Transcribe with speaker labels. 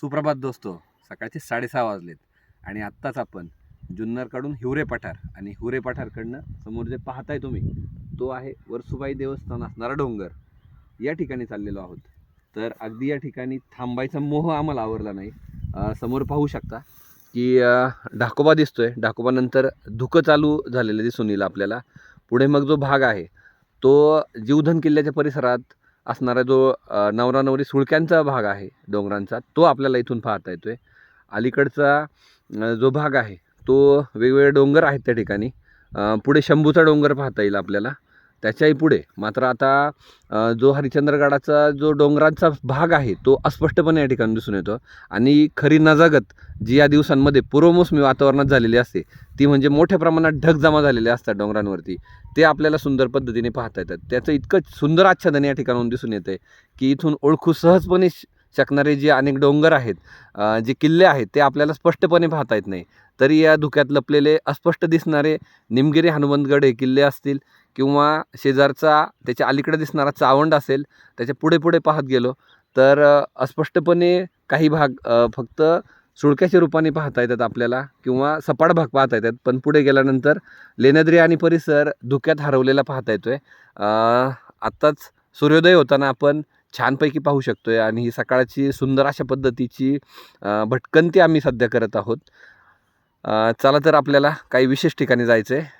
Speaker 1: सुप्रभात दोस्तो. सकाळचे साडेसहा वाजलेत. आणि आत्ताच आपण जुन्नरकडून हिवरे पठार आणि हिवरे पठारकडनं समोर जे पाहताय तुम्ही तो आहे वरसुबाई देवस्थान असणारा डोंगर. या ठिकाणी चाललेलो आहोत. तर अगदी या ठिकाणी थांबायचा मोह आम्हाला आवरला नाही. समोर पाहू शकता की ढाकोबा दिसतोय. ढाकोबानंतर धुकं चालू झालेलं दिसून येईल आपल्याला. पुढे मग जो भाग आहे तो जीवधन किल्ल्याच्या परिसरात असणारा जो नवरा नवरी सुळक्यांचा भाग आहे डोंगरांचा तो आपल्याला इथून पाहता येतो आहे अलीकडचा जो भाग आहे तो वेगवेगळे डोंगर आहेत त्या ठिकाणी. पुढे शंभूचा डोंगर पाहता येईल आपल्याला. त्याच्याही पुढे. मात्र आता जो हरिश्चंद्रगडाचा जो डोंगरांचा भाग आहे तो अस्पष्टपणे या ठिकाणी दिसून येतो. आणि खरी नजागत जी या दिवसांमध्ये पूर्वमोसमी वातावरणात झालेली असते ती म्हणजे मोठ्या प्रमाणात ढग जमा झालेले असतात डोंगरांवरती. ते आपल्याला सुंदर पद्धतीने पाहता येतात. त्याचं इतकं सुंदर आच्छादन या ठिकाणाहून दिसून येते की इथून ओळखू सहजपणे श- शकणारे जे अनेक डोंगर आहेत जे किल्ले आहेत ते आपल्याला स्पष्टपणे पाहता येत नाही. तरी या धुक्यात लपलेले अस्पष्ट दिसणारे निमगिरी हनुमंतगड हे किल्ले असतील किंवा शेजारचा त्याच्या अलीकडे दिसणारा चावंड असेल त्याच्या पुढे पुढे पाहत गेलो तर अस्पष्टपणे काही भाग फक्त सुळक्याच्या रूपाने पाहता येतात आपल्याला किंवा सपाट भाग पाहता येतात पण पुढे गेल्यानंतर लेण्याद्री आणि परिसर धुक्यात हरवलेला पाहता येतो आहे आत्ताच सूर्योदय होताना आपण छानपैकी पाहू शकतो आहे आणि ही सकाळची सुंदर अशा पद्धतीची भटकंती आम्ही सध्या करत आहोत. चला तर आपल्याला काही विशेष ठिकाणी जायचं आहे